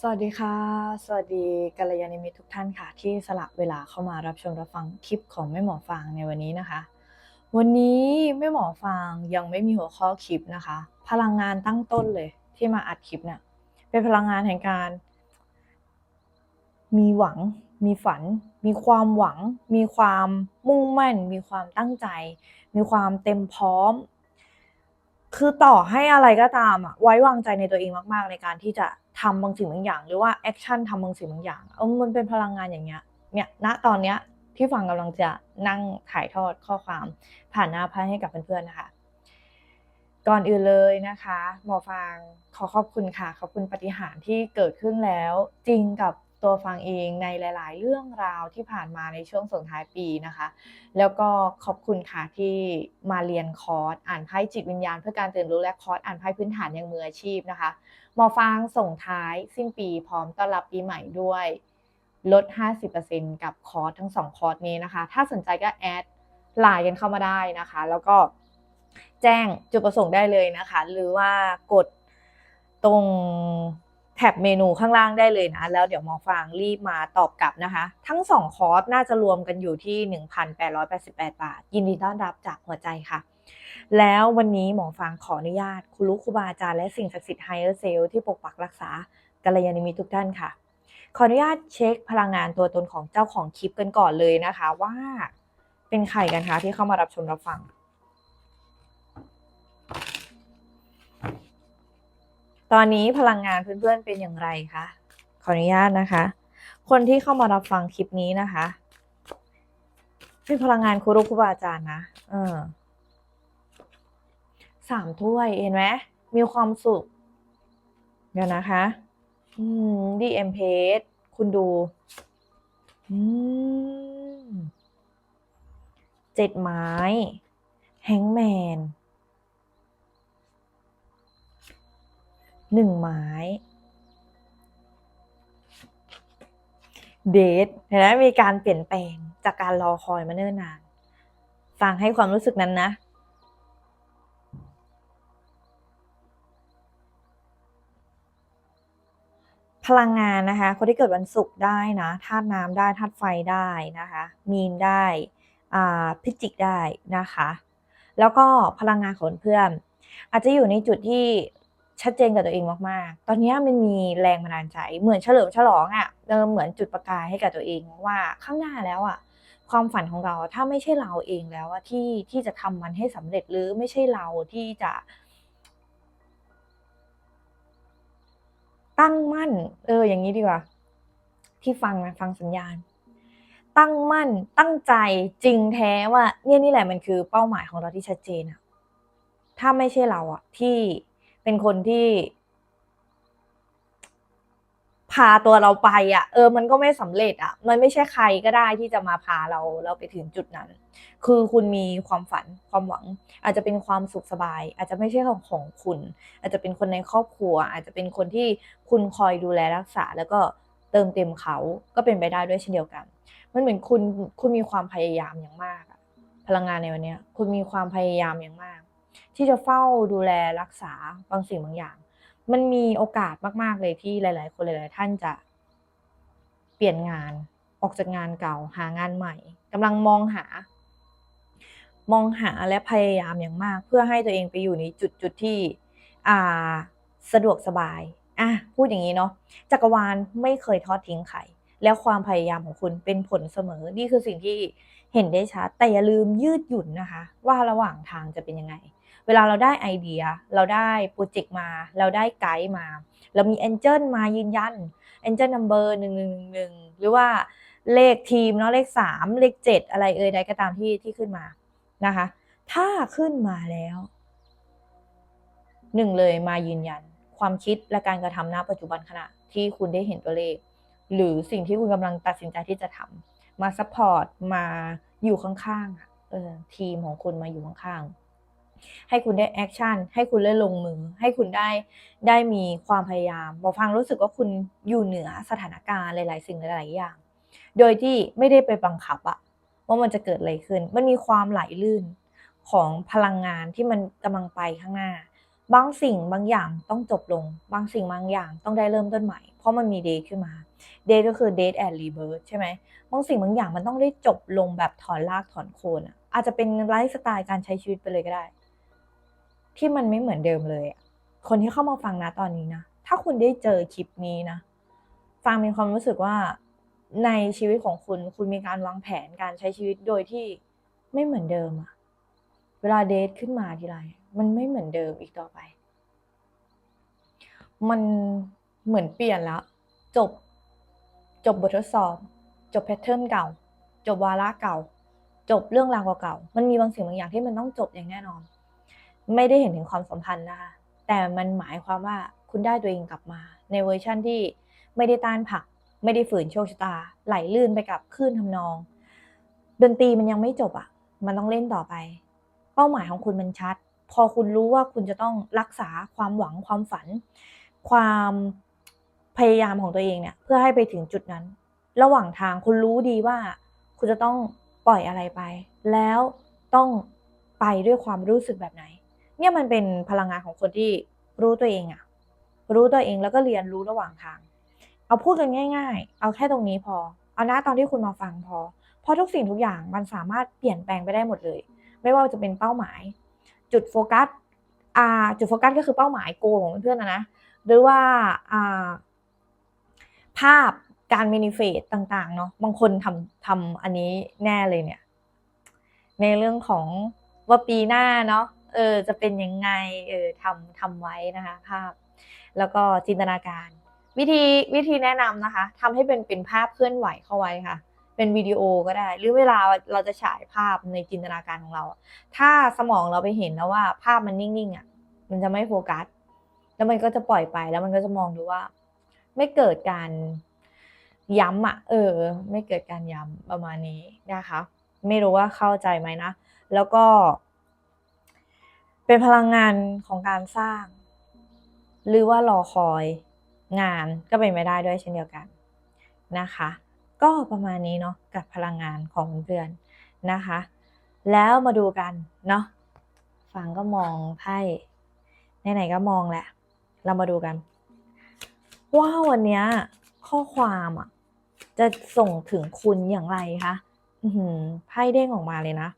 สวัสดีค่ะ สวัสดีกัลยาณมิตรทุกท่านค่ะ ที่สละเวลาเข้ามารับชมรับฟังคลิปของแม่หมอฟางในวันนี้นะคะ วันนี้แม่หมอฟางยังไม่มีหัวข้อคลิปนะคะ พลังงานตั้งต้นเลยที่มาอัดคลิปเนี่ยเป็นพลังงานแห่งการ มีหวัง มีฝัน มีความหวัง มีความมุ่งมั่น มีความตั้งใจ มีความเต็มพร้อม คือต่อให้อะไรก็ตามอะไว้วางใจในตัวเองมากๆ ในการที่จะทำบางสิ่งบางอย่าง หรือว่าแอคชั่นทำบางสิ่งบางอย่างเออมันเป็นพลังงานอย่างเงี้ยเนี่ยณตอนเนี้ยที่ฟังกำลังจะนั่งถ่ายทอดข้อความผ่านหน้าไพ่ให้กับเพื่อนๆนะคะก่อนอื่นเลยนะคะ หมอฟางขอขอบคุณค่ะ ขอบคุณปฏิหารที่เกิดขึ้นแล้ว จริงกับ ตัวฟางเองในหลาย ๆ เรื่องราวที่ผ่านมาในช่วงส่งท้ายปีนะคะ แล้วก็ขอบคุณค่ะที่มาเรียนคอร์สอ่านไพ่จิตวิญญาณ เพื่อการตื่นรู้และคอร์สอ่านไพ่พื้นฐานอย่างมืออาชีพนะคะหมอฟางส่งท้ายสิ้นปีพร้อมต้อนรับปีใหม่ด้วยลด 50%กับคอร์สทั้ง 2 คอร์สนี้นะคะ ถ้าสนใจก็แอดไลน์กันเข้ามาได้นะคะ แล้วก็แจ้งจุดประสงค์ได้เลยนะคะ หรือว่ากดตรง แท็บเมนูข้างล่างได้เลยนะ แล้วเดี๋ยวหมอฟางรีบมาตอบกลับนะคะ ทั้ง 2 คอร์สน่าจะรวมกันอยู่ที่ 1,888 บาท ยินดีต้อนรับจากหัวใจค่ะ แล้ววันนี้หมอฟางขออนุญาตครูรู้ครูบาอาจารย์และสิ่งศักดิ์สิทธิ์ไฮเออร์เซลที่ปกปักรักษากัลยาณมิตรทุกท่านค่ะ ขออนุญาตเช็คพลังงานตัวตนของเจ้าของคลิปกันก่อนเลยนะคะว่าเป็นใครกันคะที่เข้ามารับชมรับฟัง ตอนนี้พลังงานเพื่อนๆเป็นอย่างไรคะขออนุญาตนะคะ คนที่เข้ามารับฟังคลิปนี้นะคะเป็นพลังงานครูรู้ครูบาอาจารย์นะเออสามถ้วยเห็นไหมมีความสุข เดี๋ยวนะคะ อืมดีเอ็มเพสคุณดู อืมเจ็ดไม้ แฮงแมน หนึ่งไม้ เดทเห็นไหมมีการเปลี่ยนแปลงจากการรอคอยมาเนิ่นนาน ฟังให้ความรู้สึกนั้นนะ พลังงานนะคะ คนที่เกิดวันศุกร์ได้นะธาตุน้ำได้ธาตุไฟได้นะคะ มีนได้พิจิกได้นะคะ แล้วก็พลังงานของเพื่อนอาจจะอยู่ในจุดที่ ชัดเจนกับตัวเองมากๆ ตอนนี้มันมีแรงบันดาลใจ เหมือนเฉลิมฉลองอะ่ะเออเหมือนจุดประกายให้กับตัวเองว่าข้างหน้าแล้วอะ่ะ ความฝันของเราถ้าไม่ใช่เราเองแล้วอะที่ที่จะทำมันให้สำเร็จหรือไม่ใช่เราที่จะ ตั้งมั่น เออ อย่างนี้ดีกว่า ที่ฟังนะฟังสัญญาณ ตั้งมั่น ตั้งใจจริงแท้ว่า เนี่ยนี่แหละมันคือเป้าหมายของเราที่ชัดเจนอะถ้าไม่ใช่เราอะที่ เป็นคนที่ พาตัวเราไปอะเออ มันก็ไม่สำเร็จอะมันไม่ใช่ใครก็ได้ที่จะมาพาเราเราไปถึงจุดนั้น คือคุณมีความฝันความหวัง อาจจะเป็นความสุขสบาย อาจจะไม่ใช่ของของคุณ อาจจะเป็นคนในครอบครัว อาจจะเป็นคนที่คุณคอยดูแลรักษา แล้วก็เติมเต็มเขาก็เป็นไปได้ด้วยเช่นเดียวกัน มันเหมือนคุณคุณมีความพยายามอย่างมากพลังงานในวันนี้คุณมีความพยายามอย่างมาก ที่จะเฝ้าดูแลรักษาบางสิ่งบางอย่าง มันมีโอกาสมากๆเลยที่หลาย ๆ คนหลาย ๆ ท่านจะเปลี่ยนงานออกจากงานเก่าหางานใหม่กำลังมองหา มองหาและพยายามอย่างมาก เพื่อให้ตัวเองไปอยู่ในจุดจุดที่อ่าสะดวกสบายอะพูดอย่างนี้เนาะจักรวาลไม่เคยทอดทิ้งใครแล้วความพยายามของคุณเป็นผลเสมอ นี่คือสิ่งที่เห็นได้ชัด แต่อย่าลืมยืดหยุ่นนะคะ ว่าระหว่างทางจะเป็นยังไง เวลาเราได้ไอเดีย เราได้โปรเจกต์มา เราได้ไกด์มา เรามีแองเจิลมายืนยันแองเจิลนัมเบอร์หนึ่งหนึ่งหนึ่งหรือว่าเลขทีมเนาะเลขสามเลขเจ็ดอะไรเอ่ยใดก็ตามที่ที่ขึ้นมานะคะ ถ้าขึ้นมาแล้วหนึ่งเลยมายืนยัน ความคิดและการกระทำณปัจจุบันขณะที่คุณได้เห็นตัวเลข หรือสิ่งที่คุณกำลังตัดสินใจที่จะทำมาซัพพอร์ตมาอยู่ข้างๆเออทีมของคุณมาอยู่ข้างๆ ให้คุณได้แอคชั่นให้คุณได้ลงมือ ให้คุณได้ได้มีความพยายามบอกฟังรู้สึกว่าคุณอยู่เหนือสถานการณ์หลาย ๆ สิ่งหลาย ๆ อย่าง โดยที่ไม่ได้ไปบังคับอะว่ามันจะเกิดอะไรขึ้น มันมีความไหลลื่นของพลังงานที่มันกำลังไปข้างหน้า บางสิ่งบางอย่างต้องจบลง บางสิ่งบางอย่างต้องได้เริ่มต้นใหม่ เพราะมันมีเดทขึ้นมา เดทก็คือ date and rebirth ใช่ไหม บางสิ่งบางอย่างมันต้องได้จบลงแบบถอนรากถอนโคนอาจจะเป็นไลฟ์สไตล์การใช้ชีวิตไปเลยก็ได้ ที่มันไม่เหมือนเดิมเลย คนที่เข้ามาฟังนะตอนนี้นะ ถ้าคุณได้เจอคลิปนี้นะ ฟังมีความรู้สึกว่าในชีวิตของคุณ คุณมีการวางแผนการใช้ชีวิตโดยที่ไม่เหมือนเดิมอะเวลาเดทขึ้นมาทีไร มันไม่เหมือนเดิมอีกต่อไป มันเหมือนเปลี่ยนแล้ว จบ จบบททดสอบ จบแพทเทิร์นเก่า จบวาระเก่า จบเรื่องราวเก่าๆมันมีบางสิ่งบางอย่างที่มันต้องจบอย่างแน่นอน ไม่ได้เห็นถึงความสัมพันธ์นะคะ แต่มันหมายความว่าคุณได้ตัวเองกลับมา ในเวอร์ชั่นที่ไม่ได้ต้านผัก ไม่ได้ฝืนโชคชะตา ไหลลื่นไปกับคลื่นทำนอง ดนตรีมันยังไม่จบอะ มันต้องเล่นต่อไป เป้าหมายของคุณมันชัด พอคุณรู้ว่าคุณจะต้องรักษาความหวังความฝัน ความพยายามของตัวเองเนี่ย เพื่อให้ไปถึงจุดนั้น ระหว่างทางคุณรู้ดีว่า คุณจะต้องปล่อยอะไรไป แล้วต้องไปด้วยความรู้สึกแบบไหน เนี่ยมันเป็นพลังงานของคนที่รู้ตัวเองอะรู้ตัวเองแล้วก็เรียนรู้ระหว่างทาง เอาพูดกันง่าย ๆ เอาแค่ตรงนี้พอ เอาหน้าตอนที่คุณมาฟังพอ เพราะทุกสิ่งทุกอย่างมันสามารถเปลี่ยนแปลงไปได้หมดเลย ไม่ว่าจะเป็นเป้าหมาย จุดโฟกัสอ่าจุดโฟกัสก็คือเป้าหมายโกของเพื่อนๆนะนะ หรือว่าอ่าภาพการมินิเฟตต่างๆเนาะบางคนทำทำอันนี้แน่เลยเนี่ย ในเรื่องของว่าปีหน้าเนาะ เออจะเป็นยังไงเออทำทำไว้นะคะภาพ แล้วก็จินตนาการ วิธีวิธีแนะนำนะคะทำให้เป็นเป็นภาพเคลื่อนไหวเข้าไว้ค่ะ เป็นวิดีโอก็ได้ หรือเวลาเราจะฉายภาพในจินตนาการของเรา ถ้าสมองเราไปเห็นแล้วว่า ภาพมันนิ่งๆอะมันจะไม่โฟกัส แล้วมันก็จะปล่อยไปแล้วมันก็จะมองดูว่า ไม่เกิดการย้ำอะ เออ ไม่เกิดการย้ำประมาณนี้นะคะ ไม่รู้ว่าเข้าใจไหมนะ แล้วก็ เป็นพลังงานของการสร้าง หรือว่ารอคอยงานก็เป็นไม่ได้ด้วยเช่นเดียวกันนะคะ ก็ประมาณนี้เนาะกับพลังงานของเพื่อนนะคะ แล้วมาดูกันเนาะฟังก็มองไพ่ไหนๆก็มองแหละ เรามาดูกัน ว่าวันนี้ข้อความอะ จะส่งถึงคุณอย่างไรคะไพ่เด้งออกมาเลยนะ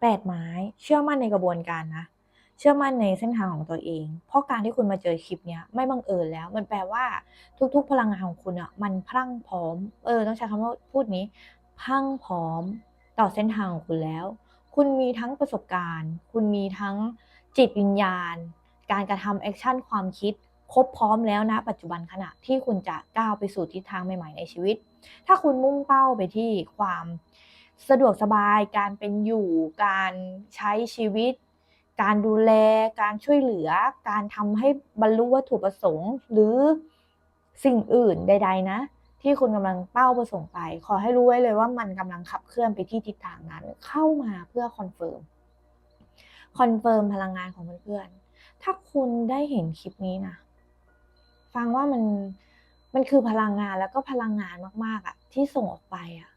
แปดไม้ เชื่อมั่นในกระบวนการนะ เชื่อมั่นในเส้นทางของตัวเอง เพราะการที่คุณมาเจอคลิปเนี้ยไม่บังเอิญแล้ว มันแปลว่าทุกๆ พลังงานของคุณอะมันพรั่งพร้อม เออ ต้องใช้คำว่าพูดนี้พรั่งพร้อมต่อเส้นทางของคุณแล้ว คุณมีทั้งประสบการณ์ คุณมีทั้งจิตวิญญาณ การกระทำแอคชั่นความคิดครบพร้อมแล้วนะปัจจุบันขณะที่คุณจะก้าวไปสู่ทิศทางใหม่ๆในชีวิต ถ้าคุณมุ่งเป้าไปที่ความสะดวกสบาย การเป็นอยู่ การใช้ชีวิต การดูแล การช่วยเหลือ การทำให้บรรลุวัตถุประสงค์ หรือสิ่งอื่นใด ๆ นะ ที่คุณกำลังเป้าประสงค์ไป ขอให้รู้ไว้เลยว่ามันกำลังขับเคลื่อนไปที่ทิศทางนั้น เข้ามาเพื่อคอนเฟิร์มคอนเฟิร์มพลังงานของเพื่อนๆถ้าคุณได้เห็นคลิปนี้นะ ฟังว่ามันมันคือพลังงานแล้วก็พลังงานมากๆอะที่ส่งออกไปอะ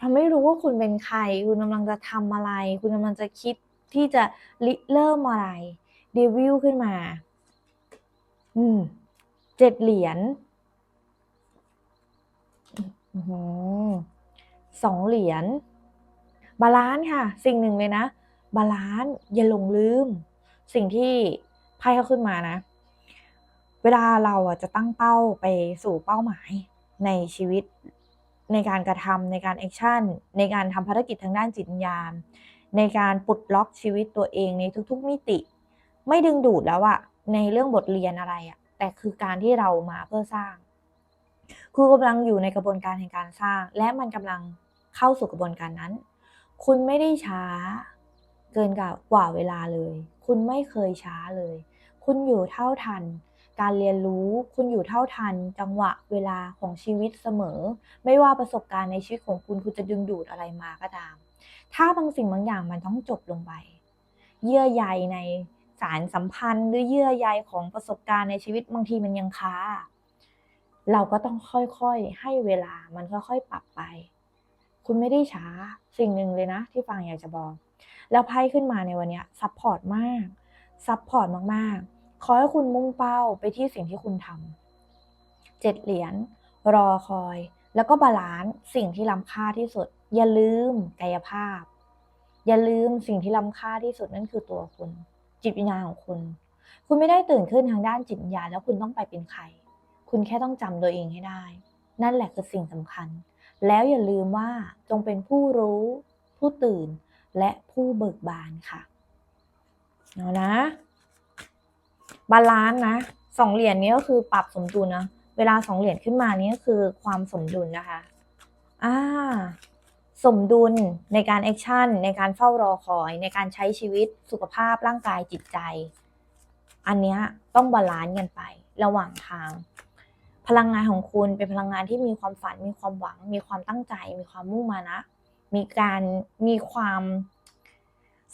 ทำไม่รู้ว่าคุณเป็นใคร คุณกำลังจะทำอะไร คุณกำลังจะคิดที่จะริเริ่มอะไรเดวิลขึ้นมา อืมเจ็ดเหรียญอ๋อสองเหรียญบาลานซ์ค่ะ สิ่งหนึ่งเลยนะ บาลานซ์อย่าหลงลืม สิ่งที่ไพ่เขาขึ้นมานะ เวลาเราจะตั้งเป้าไปสู่เป้าหมายในชีวิต ในการกระทำในการแอคชั่น ในการทำภารกิจทางด้านจิตวิญญาณ ในการปลดล็อกชีวิตตัวเองในทุกๆมิติ ไม่ดึงดูดแล้วอะในเรื่องบทเรียนอะไรอะแต่คือการที่เรามาเพื่อสร้างคุณกำลังอยู่ในกระบวนการแห่งการสร้าง และมันกำลังเข้าสู่กระบวนการนั้น คุณไม่ได้ช้าเกินกว่าเวลาเลย คุณไม่เคยช้าเลย คุณอยู่เท่าทัน การเรียนรู้ คุณอยู่เท่าทัน จังหวะเวลาของชีวิตเสมอ ไม่ว่าประสบการณ์ในชีวิตของคุณคุณจะดึงดูดอะไรมาก็ตาม ถ้าบางสิ่งบางอย่างมันต้องจบลงไป เยื่อใยในสารสัมพันธ์ หรือเยื่อใยของประสบการณ์ในชีวิตบางทีมันยังค้า เราก็ต้องค่อยๆ ให้เวลามันค่อยๆ ปรับไป คุณไม่ได้ช้าสิ่งหนึ่งเลยนะ ที่ฟังอยากจะบอก แล้วไพ่ขึ้นมาในวันนี้ซัพพอร์ตมากซัพพอร์ตมากๆ ขอให้คุณมุ่งเป้าไปที่สิ่งที่คุณทำเจ็ดเหรียญรอคอย แล้วก็บาลานซ์สิ่งที่ล้ำค่าที่สุด อย่าลืมกายภาพ อย่าลืมสิ่งที่ล้ำค่าที่สุดนั่นคือตัวคุณ จิตวิญญาณของคุณ คุณไม่ได้ตื่นขึ้นทางด้านจิตวิญญาณแล้วคุณต้องไปเป็นใคร คุณแค่ต้องจำตัวเองให้ได้ นั่นแหละคือสิ่งสำคัญ แล้วอย่าลืมว่าจงเป็นผู้รู้ ผู้ตื่น และผู้เบิกบานค่ะเอานะ บาลานซ์นะสองเหรียญนี้ก็คือปรับสมดุลนะเวลาสองเหรียญขึ้นมานี่ก็คือความสมดุลนะคะอ่าสมดุลในการแอคชั่นในการเฝ้ารอคอย ในการใช้ชีวิตสุขภาพร่างกายจิตใจ อันนี้ต้องบาลานซ์กันไประหว่างทาง พลังงานของคุณเป็นพลังงานที่มีความฝัน มีความหวัง มีความตั้งใจ มีความมุ่งมานะ มีการมีความ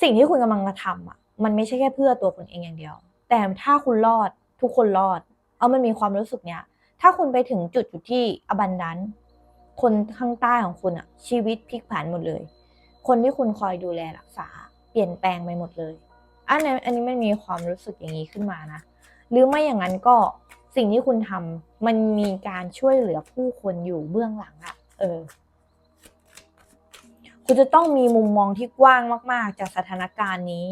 สิ่งที่คุณกำลังจะทำอะ มันไม่ใช่แค่เพื่อตัวคุณเองอย่างเดียว แต่ถ้าคุณรอดทุกคนรอด เอามันมีความรู้สึกเนี้ย ถ้าคุณไปถึงจุดจุดที่อบันดันคนข้างใต้ของคุณอะชีวิตพลิกผันหมดเลย คนที่คุณคอยดูแลรักษา เปลี่ยนแปลงไปหมดเลย อันนี้อันนี้มันมีความรู้สึกอย่างนี้ขึ้นมานะ หรือไม่อย่างนั้นก็สิ่งที่คุณทำมันมีการช่วยเหลือผู้คนอยู่เบื้องหลังอะเออ คุณจะต้องมีมุมมองที่กว้างมาก ๆ จากสถานการณ์นี้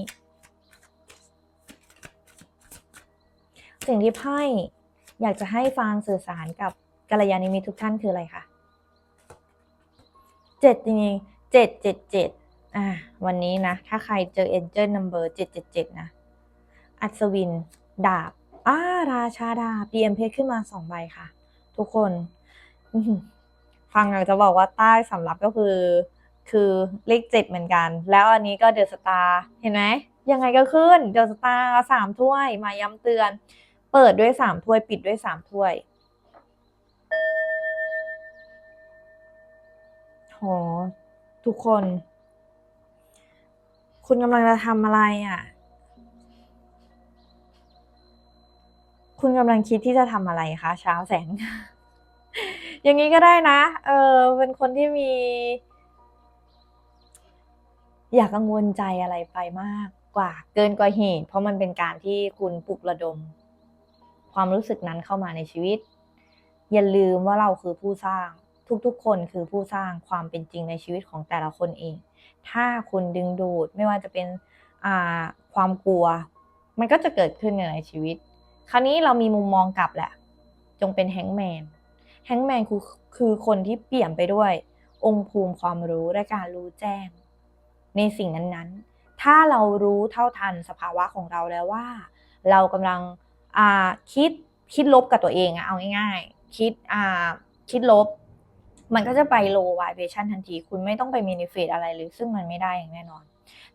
สิ่งที่ไพ่อยากจะให้ฟังสื่อสารกับกัลยาณมิตรทุกท่านคืออะไรคะเจ็ดจริงๆเจ็ดเจ็ดเจ็ดอ่าวันนี้นะ ถ้าใครเจอ Angel Number เจ็ดเจ็ดเจ็ดนะ อัศวิน ดาบอ่าราชาดาบ DM เพชรขึ้นมาสองใบค่ะ ทุกคนฟังอยากจะบอกว่าใต้สำรับก็คือ คือเลขเจ็ดเหมือนกัน แล้วอันนี้ก็เดอะสตาร์เห็นไหมยังไงก็ขึ้นเดอะสตาร์สามถ้วยมาย้ำเตือน เปิดด้วยสามถ้วย ปิดด้วยสามถ้วยโหทุกคน คุณกำลังจะทำอะไรอะ คุณกำลังคิดที่จะทำอะไรคะเช้าแสง อย่างนี้ก็ได้นะ เออ เป็นคนที่มี อยากกังวลใจอะไรไปมากกว่า เกินกว่าเหตุเพราะมันเป็นการที่คุณปลุกระดม ความรู้สึกนั้นเข้ามาในชีวิต อย่าลืมว่าเราคือผู้สร้าง ทุกๆ คนคือผู้สร้างความเป็นจริงในชีวิตของแต่ละคนเอง ถ้าคุณดึงดูดไม่ว่าจะเป็นความกลัว มันก็จะเกิดขึ้นในชีวิต คราวนี้เรามีมุมมองกลับแหละ จงเป็นแฮงแมนแฮงแมนคือคือคนที่เปลี่ยมไปด้วย องค์ภูมิความรู้และการรู้แจ้ง ในสิ่งนั้นๆ ถ้าเรารู้เท่าทันสภาวะของเราแล้วว่า เรากำลัง คิดคิดลบกับตัวเองอะเอาง่ายๆ คิดคิดลบ มันก็จะไป low vibration ทันที คุณไม่ต้องไป manifest อะไรเลย ซึ่งมันไม่ได้อย่างแน่นอน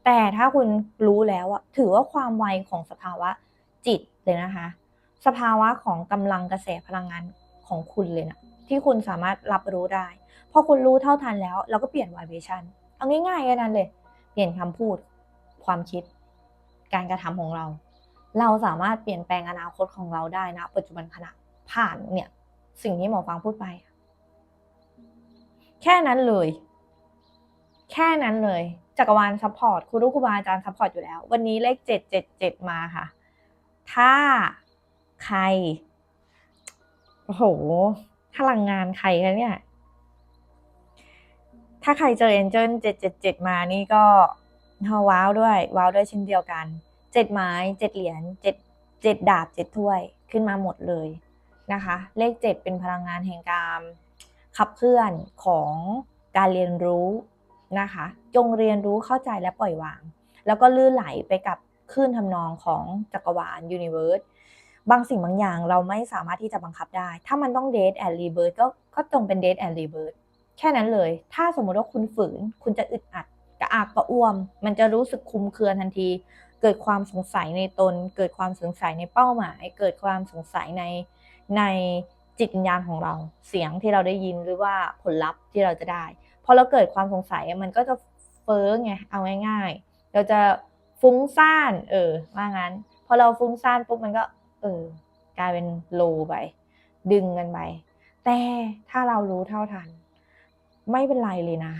แต่ถ้าคุณรู้แล้วอะถือว่าความไวของสภาวะจิตเลยนะคะ สภาวะของกำลังกระแสพลังงานของคุณเลยนะที่คุณสามารถรับรู้ได้ พอคุณรู้เท่าทันแล้ว เราก็เปลี่ยน vibration เอาง่ายๆแค่นั้นเลย เปลี่ยนคำพูด ความคิด การกระทำของเรา เราสามารถเปลี่ยนแปลงอนาคตของเราได้นะ ปัจจุบันขณะผ่านเนี่ย สิ่งที่หมอฟังพูดไป แค่นั้นเลย แค่นั้นเลย จักรวาลซัพพอร์ตครูรู้ครูบาอาจารย์ซัพพอร์ตอยู่แล้ว วันนี้เลขเจ็ดเจ็ดเจ็ดมาค่ะ ถ้าใครโอ้โหพลังงานใครคะเนี่ย ถ้าใครเจอเอ็นเจิลเจ็ดเจ็ดเจ็ดมานี่ก็ว้าวด้วย ว้าวด้วยเช่นเดียวกัน เจ็ดไม้เจ็ดเหรียญเจ็ดเจ็ดดาบเจ็ดถ้วยขึ้นมาหมดเลยนะคะ เลขเจ็ดเป็นพลังงานแห่งการขับเคลื่อนของการเรียนรู้นะคะ จงเรียนรู้เข้าใจและปล่อยวาง แล้วก็ลื่นไหลไปกับคลื่นทำนองของจักรวาลยูนิเวิร์สบางสิ่งบางอย่างเราไม่สามารถที่จะบังคับได้ ถ้ามันต้องเดทแอนด์รีเบิร์ดก็ก็จงเป็นเดทแอนด์รีเบิร์ดแค่นั้นเลย ถ้าสมมุติว่าคุณฝืน คุณจะอึดอัดกระอักกระอ่วม มันจะรู้สึกคุมเคือทันที เกิดความสงสัยในตน เกิดความสงสัยในเป้าหมาย เกิดความสงสัยในในจิตวิญญาณของเรา เสียงที่เราได้ยินหรือว่าผลลัพธ์ที่เราจะได้พอเราเกิดความสงสัยมันก็จะเฟ้อไงเอาง่าย ๆ เราจะฟุ้งซ่านเออว่างั้นพอเราฟุ้งซ่านปุ๊บมันก็ เออกลายเป็นโลไป ดึงกันไปแต่ถ้าเรารู้เท่าทัน ไม่เป็นไรเลยนะ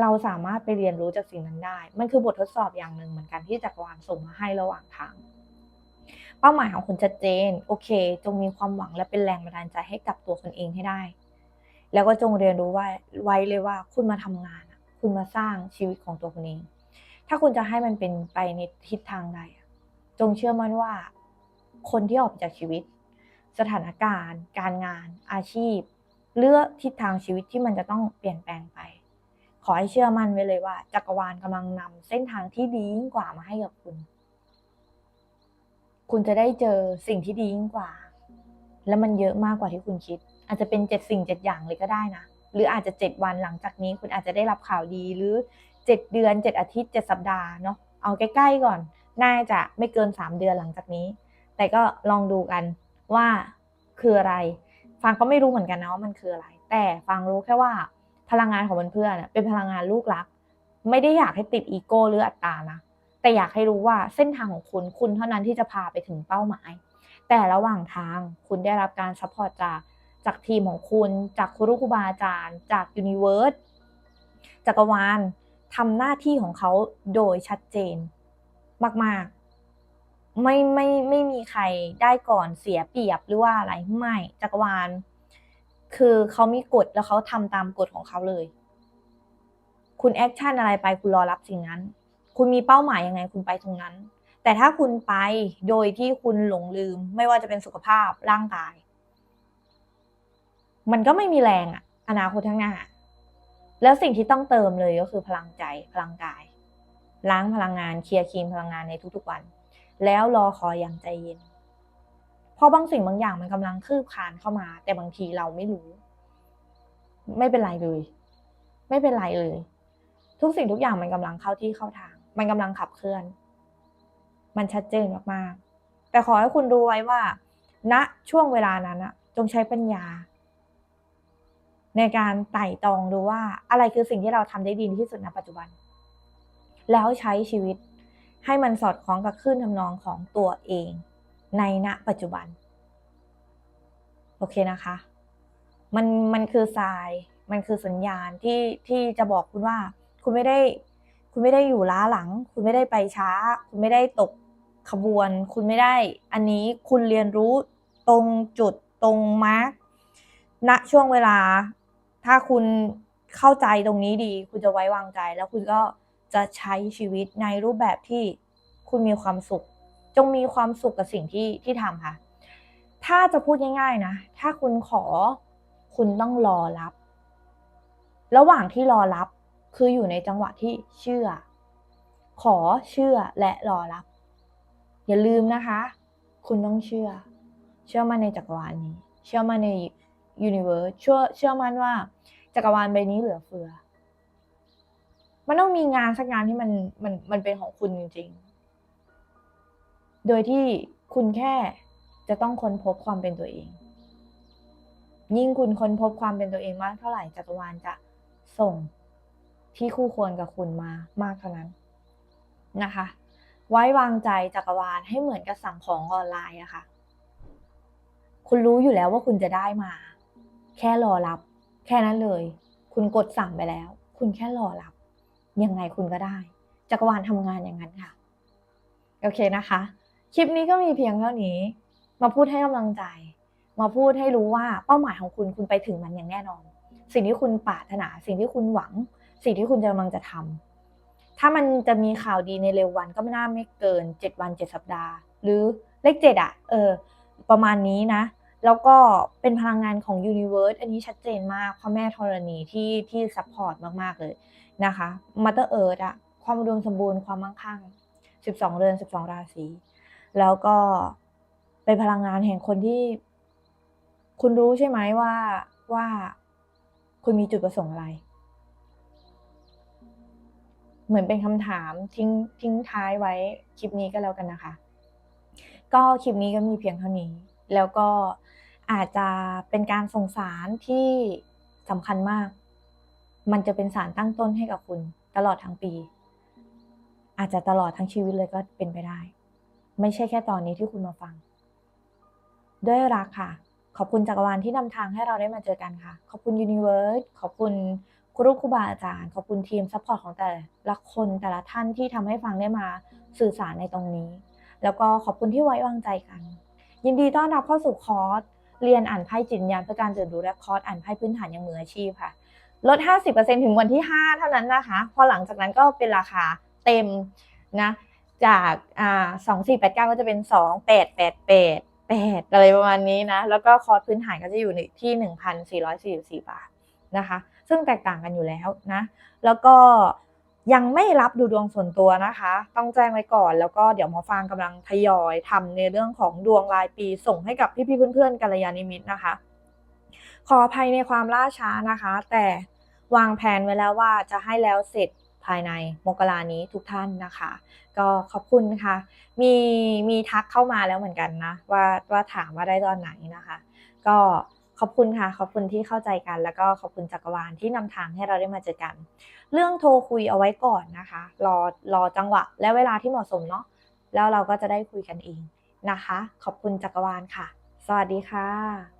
เราสามารถไปเรียนรู้จากสิ่งนั้นได้ มันคือบททดสอบอย่างหนึ่งเหมือนกันที่จักรวาลส่งมาให้ระหว่างทาง เป้าหมายของคุณชัดเจน โอเค จงมีความหวังและเป็นแรงบันดาลใจให้กับตัวคนเองให้ได้ แล้วก็จงเรียนรู้ว่าไว้เลยว่าคุณมาทำงาน คุณมาสร้างชีวิตของตัวคุณเอง ถ้าคุณจะให้มันเป็นไปในทิศทางใด จงเชื่อมั่นว่า คนที่ออกจากชีวิต สถานการณ์ การงาน อาชีพ เลือกทิศทางชีวิตที่มันจะต้องเปลี่ยนแปลงไป ขอให้เชื่อมั่นไว้เลยว่าจักรวาลกำลังนำเส้นทางที่ดียิ่งกว่ามาให้กับคุณ คุณจะได้เจอสิ่งที่ดียิ่งกว่า และมันเยอะมากกว่าที่คุณคิด อาจจะเป็นเจ็ดสิ่งเจ็ดอย่างเลยก็ได้นะ หรืออาจจะเจ็ดวันหลังจากนี้ คุณอาจจะได้รับข่าวดีหรือเจ็ดเดือนเจ็ดอาทิตย์เจ็ดสัปดาห์เนาะเอาใกล้ๆก่อน น่าจะไม่เกินสามเดือนหลังจากนี้ แต่ก็ลองดูกันว่าคืออะไร ฟังก็ไม่รู้เหมือนกันนะว่ามันคืออะไร แต่ฟังรู้แค่ว่า พลังงานของเพื่อนเป็นพลังงานลูกรัก ไม่ได้อยากให้ติดอีโก้หรืออัตตานะแต่อยากให้รู้ว่าเส้นทางของคุณคุณเท่านั้นที่จะพาไปถึงเป้าหมาย แต่ระหว่างทางคุณได้รับการซัพพอร์ตจากจากทีมของคุณจากครูครูบาอาจารย์ จากยูนิเวิร์สจักรวาลทำหน้าที่ของเขาโดยชัดเจน มาก ๆ ไม่ไม่ไม่มีใครได้ก่อนเสียเปรียบหรือว่าอะไรไม่จักรวาล คือเขามีกฎแล้วเขาทำตามกฎของเขาเลย คุณแอคชั่นอะไรไปคุณรอรับสิ่งนั้น คุณมีเป้าหมายยังไงคุณไปตรงนั้น แต่ถ้าคุณไปโดยที่คุณหลงลืม ไม่ว่าจะเป็นสุขภาพร่างกาย มันก็ไม่มีแรงอะอนาคตข้างหน้า แล้วสิ่งที่ต้องเติมเลยก็คือพลังใจพลังกาย ล้างพลังงานเคลียร์คีนพลังงานในทุกๆวัน แล้วรอคอยอย่างใจเย็น เพราะบางสิ่งบางอย่างมันกำลังคืบคลานเข้ามา แต่บางทีเราไม่รู้ ไม่เป็นไรเลย ไม่เป็นไรเลย ทุกสิ่งทุกอย่างมันกำลังเข้าที่เข้าทาง มันกำลังขับเคลื่อน มันชัดเจนมากๆ แต่ขอให้คุณรู้ไว้ว่าณช่วงเวลานั้นอะจงใช้ปัญญา ในการไต่ตองดูว่าอะไรคือสิ่งที่เราทำได้ดีที่สุดในปัจจุบัน แล้วใช้ชีวิตให้มันสอดคล้องกับคลื่นทำนองของตัวเอง ในณปัจจุบัน โอเคนะคะ มันมันคือทราย มันคือสัญญาณที่ที่จะบอกคุณว่า คุณไม่ได้ คุณไม่ได้อยู่ล้าหลัง คุณไม่ได้ไปช้า คุณไม่ได้ตกขบวน คุณไม่ได้ อันนี้คุณเรียนรู้ตรงจุดตรงมาร์กณช่วงเวลา ถ้าคุณเข้าใจตรงนี้ดี คุณจะไว้วางใจ แล้วคุณก็จะใช้ชีวิตในรูปแบบที่คุณมีความสุข จงมีความสุขกับสิ่งที่ที่ทำค่ะ ถ้าจะพูดง่ายๆนะ ถ้าคุณขอคุณต้องรอรับ ระหว่างที่รอรับคืออยู่ในจังหวะที่เชื่อ ขอเชื่อและรอรับ อย่าลืมนะคะ คุณต้องเชื่อ เชื่อมั่นในจักรวาลนี้ เชื่อมั่นในยูนิเวิร์สเชื่อเชื่อมั่นว่าจักรวาลใบนี้เหลือเฟือ มันต้องมีงานสักงานที่มันมันมันเป็นของคุณจริงๆ โดยที่คุณแค่จะต้องค้นพบความเป็นตัวเอง ยิ่งคุณค้นพบความเป็นตัวเองมากเท่าไหร่จักรวาลจะส่งที่คู่ควรกับคุณมามากเท่านั้นนะคะ ไว้วางใจจักรวาลให้เหมือนกับสั่งของออนไลน์อะค่ะ คุณรู้อยู่แล้วว่าคุณจะได้มา แค่รอรับ แค่นั้นเลย คุณกดสั่งไปแล้ว คุณแค่รอรับ ยังไงคุณก็ได้ จักรวาลทำงานอย่างนั้นค่ะ โอเคนะคะ คลิปนี้ก็มีเพียงเท่านี้ มาพูดให้กำลังใจ มาพูดให้รู้ว่าเป้าหมายของคุณคุณไปถึงมันอย่างแน่นอน สิ่งที่คุณปรารถนา สิ่งที่คุณหวัง สิ่งที่คุณกำลังจะทำถ้ามันจะมีข่าวดีในเร็ววันก็ไม่น่าไม่เกินเจ็ดวันเจ็ดสัปดาห์ หรือเลขเจ็ดอะเออ ประมาณนี้นะ แล้วก็เป็นพลังงานของ Universe อันนี้ชัดเจนมากพระแม่ธรณีที่ที่ซัพพอร์ตมาก ๆ เลยนะคะ Mother Earth อะความอุดมสมบูรณ์ความมั่งคั่ง 12 เรือน 12 ราศี แล้วก็เป็นพลังงานแห่งคนที่ คุณรู้ใช่ไหมว่าว่าคุณมีจุดประสงค์อะไร เหมือนเป็นคำถามทิ้งทิ้งท้ายไว้คลิปนี้ก็แล้วกันนะคะ ก็คลิปนี้ก็มีเพียงเท่านี้ แล้วก็อาจจะเป็นการส่งสารที่สำคัญมาก มันจะเป็นสารตั้งต้นให้กับคุณตลอดทั้งปี อาจจะตลอดทั้งชีวิตเลยก็เป็นไปได้ ไม่ใช่แค่ตอนนี้ที่คุณมาฟัง ด้วยรักค่ะ ขอบคุณจักรวาลที่นำทางให้เราได้มาเจอกันค่ะ ขอบคุณยูนิเวิร์สขอบคุณครูครูบาอาจารย์ ขอบคุณทีมซัพพอร์ตของแต่ละคนแต่ละท่านที่ทำให้ฟังได้มาสื่อสารในตรงนี้ แล้วก็ขอบคุณที่ไว้วางใจกัน ยินดีต้อนรับเข้าสู่คอร์สเรียนอ่านไพ่จิตญญาณเพื่อการตื่นรู้และคอร์สอ่านไพ่พื้นฐานอย่างมืออาชีพค่ะ ลด 50%ถึงวันที่ 5 เท่านั้นนะคะ พอหลังจากนั้นก็เป็นราคาเต็มนะ จากอ่า2489ก็จะเป็น2888 8อะไรประมาณนี้นะ แล้วก็คอร์สพื้นฐานก็จะอยู่ในที่1,444บาทนะคะ ซึ่งแตกต่างกันอยู่แล้วนะ แล้วก็ยังไม่รับดูดวงส่วนตัวนะคะ ต้องแจ้งไว้ก่อน แล้วก็เดี๋ยวหมอฟางกำลังทยอยทำในเรื่องของดวงรายปีส่งให้กับพี่ๆเพื่อนๆกัลยาณมิตรนะคะ ขออภัยในความล่าช้านะคะ แต่วางแผนไว้แล้วว่าจะให้แล้วเสร็จ ภายในมกรานี้ทุกท่านนะคะ ก็ขอบคุณค่ะ มีมีทักเข้ามาแล้วเหมือนกันนะ ว่าว่าถามว่าได้ตอนไหนนะคะ ก็ขอบคุณค่ะ ขอบคุณที่เข้าใจกัน แล้วก็ขอบคุณจักรวาลที่นำทางให้เราได้มาเจอกัน เรื่องโทรคุยเอาไว้ก่อนนะคะ รอรอจังหวะ และเวลาที่เหมาะสมเนาะแล้วเราก็จะได้คุยกันเองนะคะ ขอบคุณจักรวาลค่ะ สวัสดีค่ะ